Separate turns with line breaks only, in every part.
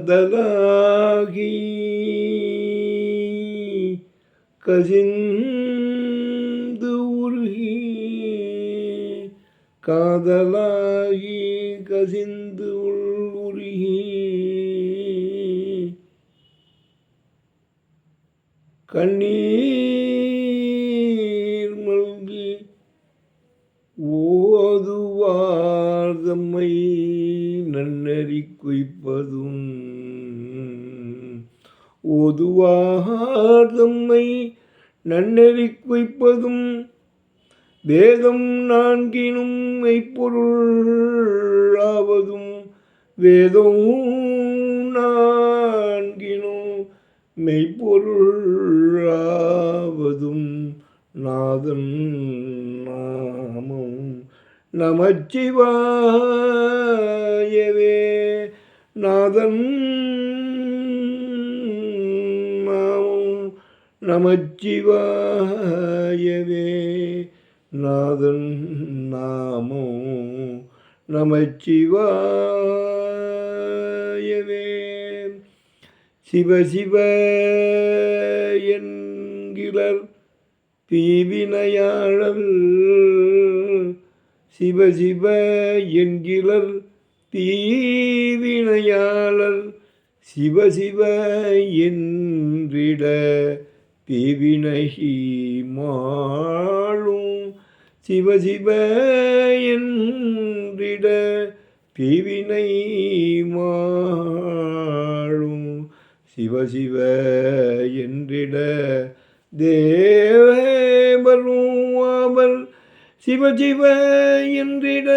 காதலாகி கசிந்து உருகி காதலாகி கசிந்து உள் உருகி கண்ணீர் ஏறி குய்ப்பதும் ஓதுவார் நன்னெறி குய்ப்பதும் வேதம் நான்கினும் மெய்ப்பொருளாவதும் வேதம் நான்கினும் மெய்ப்பொருளாவதும் நாதன் நாமம். நமச்சிவாயவே நாதன். நாமம் நமச்சிவாயவே நாதன் நாமோ நமச்சிவாயவே. சிவசிவ சிவ என்கிறர் தீவினையாளர் சிவ சிவ என்கிறர் தீவினையாளர் சிவ சிவ என்றிட தீவினகி மாளும் சிவ சிவ என்றிட தீவினை மாளும் சிவ சிவ என்றிட தேவரும் ஜீவ ஜீவ என்றிட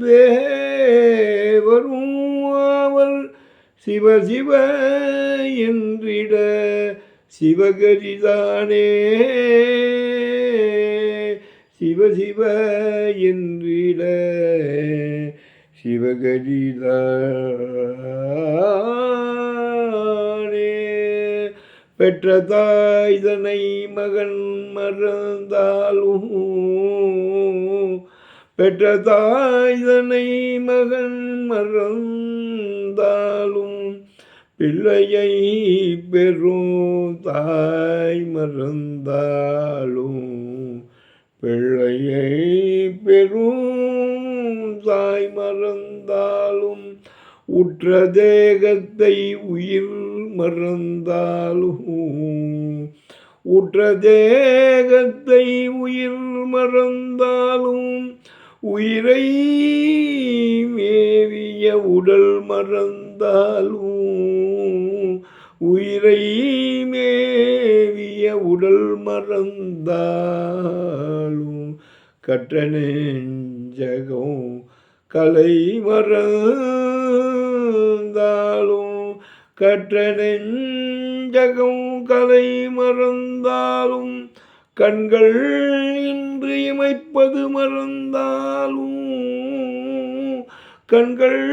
தேவரும் அவர். சிவ சிவ என்றிட சிவகரிதானே. சிவ சிவ என்றிட சிவகரிதானே பெற்ற தாய்தனை மகன் மறந்தாலும் பெற்ற தாய்தனை மகன் மறந்தாலும் பிள்ளையை பெறும் தாய் மறந்தாலும் பிள்ளையை பெறும் தாய் மறந்தாலும் உற்ற தேகத்தை உயிர் மறந்தாலும் உற்ற தேகத்தை உயிர் மறந்தாலும் உயிரை மேவிய உடல் மறந்தாலும் உயிரை மேவிய உடல் மறந்தாலும் கற்ற நெஞ்சகம் கலை மறந்தாலும் கற்றெஞ்சகம் கலை மறந்தாலும் கண்கள் இன்று இமைப்பது மறந்தாலும் கண்கள்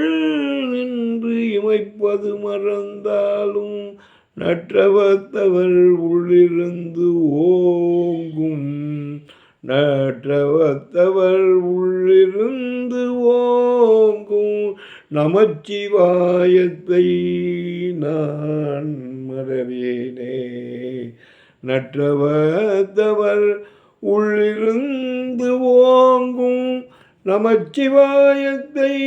நின்று இமைப்பது மறந்தாலும் நற்றவத்தவர் உள்ளிருந்து ஓங்கும் நற்றவத்தவர் உள்ளிருந்து ஓங்கும் நமச்சிவாயத்தை நான் மறவேனே. நற்றவத்தவர் உள்ளிருந்து ஓங்கும் நமச்சிவாயத்தை